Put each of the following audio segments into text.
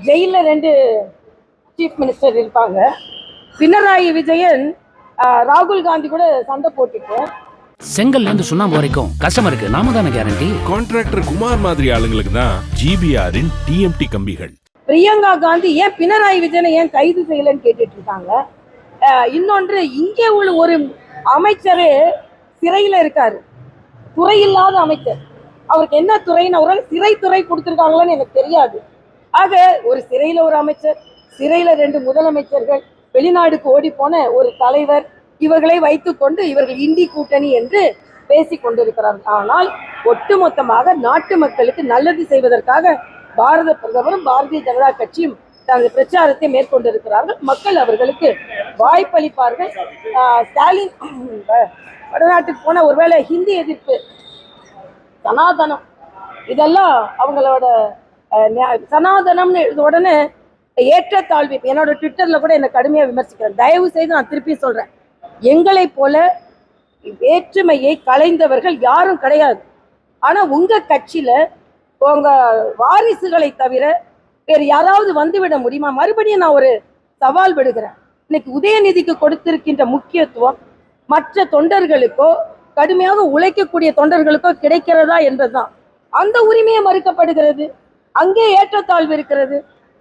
ஜெயில்ல ரெண்டு chief minister இருப்பாங்க. பினராயி விஜயன் ராகுல் காந்தி கூட சண்டை போட்டுட்டு. செங்கல்ல இருந்து சுண்ணாம்பு வரைக்கும் கஸ்டமருக்கு நாம தானே கேரண்டி கான்ட்ராக்டர் குமார் மாதிரி ஆளுங்களுக்கு தான் ஜிபிஆரின் டிஎம்டி கம்பிகள். பிரியங்கா காந்தி ஏன் பினராயி விஜயனை ஏன் கைது செய்யலைன்னு கேட்டுட்டு இருக்காங்க? இன்னொன்று இங்கே உள்ள ஒரு அமைச்சரே சிறையில இருக்காரு. துறை இல்லாத அமைச்சர். அவருக்கு என்ன துறைன்னு அவரால் சிறை துறை கொடுத்துருக்காங்களான்னு எனக்கு தெரியாது. ஆக ஒரு சிறையில ஒரு அமைச்சர் சிறையில ரெண்டு முதலமைச்சர்கள் வெளிநாடுக்கு ஓடி போன ஒரு தலைவர் இவர்களை வைத்துக்கொண்டு இவர்கள் இந்தி கூட்டணி என்று பேசிக் கொண்டிருக்கிறார்கள். ஆனால் ஒட்டுமொத்தமாக நாட்டு மக்களுக்கு நல்லது செய்வதற்காக பாரத பிரதமரும் பாரதிய ஜனதா கட்சியும் தனது பிரச்சாரத்தை மேற்கொண்டிருக்கிறார்கள். மக்கள் அவர்களுக்கு வாய்ப்பளிப்பார்கள். ஆஹ் ஸ்டாலின் வடநாட்டுக்கு போன ஒருவேளை ஹிந்தி எதிர்ப்பு சனாதனம் இதெல்லாம் அவங்களோட சனாதனம்னு எழுத உடனே ஏற்றத்தாழ்வு என்னோட ட்விட்டர்ல கூட என்னை கடுமையாக விமர்சிக்கிறேன். தயவு செய்து நான் திருப்பி சொல்றேன். எங்களை போல வேற்றுமையை கலைந்தவர்கள் யாரும் கிடையாது. ஆனா உங்க கட்சியில உங்க வாரிசுகளை தவிர வேறு யாராவது வந்துவிட முடியுமா? மறுபடியும் நான் ஒரு சவால் விடுகிறேன். இன்னைக்கு உதயநிதிக்கு கொடுத்திருக்கின்ற முக்கியத்துவம் மற்ற தொண்டர்களுக்கோ கடுமையாக உழைக்கக்கூடிய தொண்டர்களுக்கோ கிடைக்கிறதா என்பதுதான். அந்த உரிமையை மறுக்கப்படுகிறது. அங்கே ஏற்றத்தாழ்வு இருக்கிறது.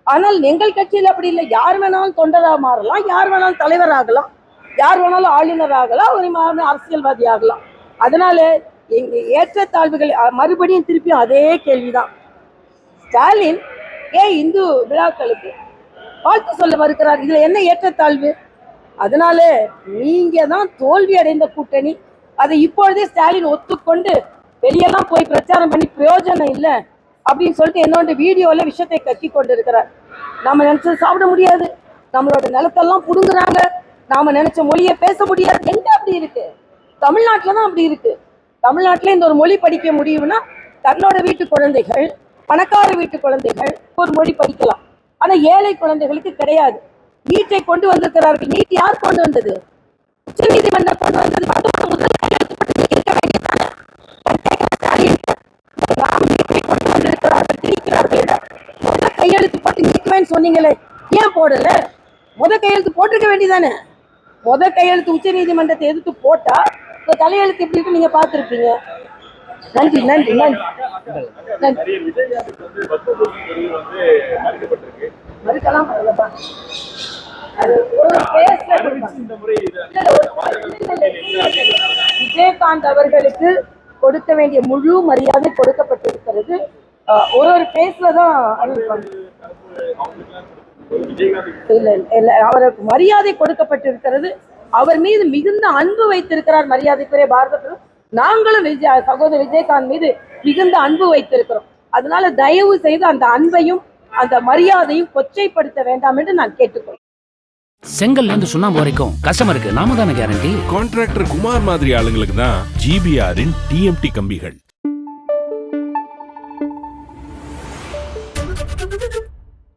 ஆனால் எங்கள் கட்சியில் அப்படி இல்லை. யார் வேணாலும் தொண்டராக மாறலாம் யார் வேணாலும் தலைவராகலாம் யார் வேணாலும் ஆளுநர் ஆகலாம் ஒரு அரசியல்வாதி ஆகலாம் அதனால எங்க ஏற்றத்தாழ்வுகள் மறுபடியும் திருப்பியும் அதே கேள்விதான். ஸ்டாலின் ஏன் இந்து விழாக்களுக்கு. வாழ்த்து சொல்ல மறுக்கிறார். இதுல என்ன ஏற்றத்தாழ்வு? அதனால நீங்க தான் தோல்வி அடைந்த கூட்டணி. அதை இப்பொழுதே ஸ்டாலின் ஒத்துக்கொண்டு வெளியெல்லாம் போய் பிரச்சாரம் பண்ணி பிரயோஜனம் இல்லை அப்படின்னு சொல்லிட்டு என்னோட வீடியோல விஷயத்தை கக்கி கொண்டு இருக்கிறார் நம்ம நினைச்சது சாப்பிட முடியாது. நம்மளோட நிலத்தெல்லாம் புடுங்குறாங்க. நாம நினைச்ச மொழியை பேச முடியாது. எங்க அப்படி இருக்கு? தமிழ்நாட்டுல தான் அப்படி இருக்கு. தமிழ்நாட்டுல இந்த ஒரு மொழி படிக்க முடியும்னா தன்னோட வீட்டு குழந்தைகள் பணக்கார வீட்டு குழந்தைகள் ஒரு மொழி படிக்கலாம். ஆனா ஏழை குழந்தைகளுக்கு கிடையாது. நீட்டை கொண்டு வந்திருக்கிறார்கள். நீட் யார் கொண்டு வந்தது? உச்ச நீதிமன்றம் கொண்டு வந்தது. கையெழுத்து போட்டு கொண்டு வந்திருக்கிறார்கள், கையெழுத்து போட்டு நீக்குவேன்னு சொன்னீங்களே. ஏன் போடல? முத கையெழுத்து போட்டிருக்க வேண்டியதானே முத கையெழுத்து உச்ச நீதிமன்றத்தை எதிர்த்து போட்டா தலையெழுத்து எப்படி இருக்கு நீங்க பார்த்திருப்பீங்க. நன்றி நன்றி நன்றி. மறுக்கலாம் விஜயகாந்த் அவர்களுக்கு கொடுக்க வேண்டிய முழு மரியாதை கொடுக்கப்பட்டிருக்கிறது. ஒரு ஒரு பேஸ்ல தான் இல்ல இல்ல அவருக்கு மரியாதை கொடுக்கப்பட்டிருக்கிறது. அவர் மீது மிகுந்த அன்பு வைத்திருக்கிறார் மரியாதைக்குரிய பாரத பிரதமர் நாங்களும் விஜய் சகோதரர் விஜயகாந்த் மீது மிகுந்த அன்பு வைத்திருக்கிறோம். அதனால தயவு செய்து அந்த அன்பையும் அந்த மரியாதையும் கொச்சைப்படுத்த வேண்டாம் என்று நான் கேட்டுக்கொள்கிறேன். செங்கல்ல இருந்து சுண்ணாம்பு வரைக்கும் கஸ்டமருக்கு நாம தானே கேரண்டி கான்ட்ராக்டர் குமார் மாதிரி ஆளுங்களுக்கு தான் ஜிபிஆரின் டிஎம்டி கம்பிகள்.